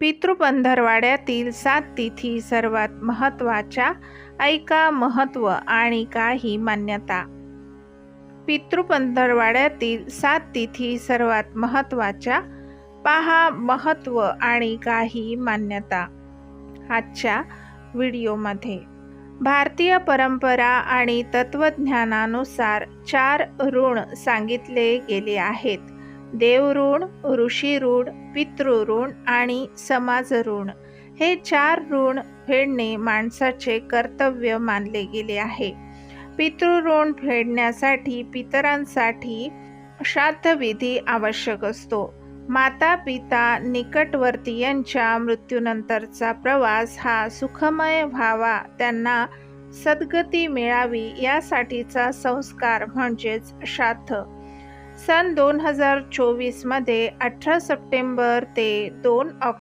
पितृपंधरवाड्यातील सात तिथी सर्वात महत्त्वाच्या ऐका महत्त्व आणि काही मान्यता. पितृपंधरवाड्यातील सात तिथी सर्वात महत्त्वाच्या पहा महत्त्व आणि काही मान्यता. आजच्या व्हिडिओमध्ये. भारतीय परंपरा आणि तत्त्वज्ञानानुसार चार ऋण सांगितले गेले आहेत. देवऋण ऋषीऋण पितृऋण आणि समाजऋण. हे चार ऋण फेडणे माणसाचे कर्तव्य मानले गेले आहे. पितृऋण फेडण्यासाठी पितरांसाठी श्राद्धविधी आवश्यक असतो. माता पिता निकटवर्तीयांच्या मृत्यूनंतरचा प्रवास हा सुखमय व्हावा त्यांना सद्गती मिळावी यासाठीचा संस्कार म्हणजेच श्राद्ध. सन दोन हजार चोवीसमध्ये अठरा सप्टेंबर ते दोन ऑक्टोबर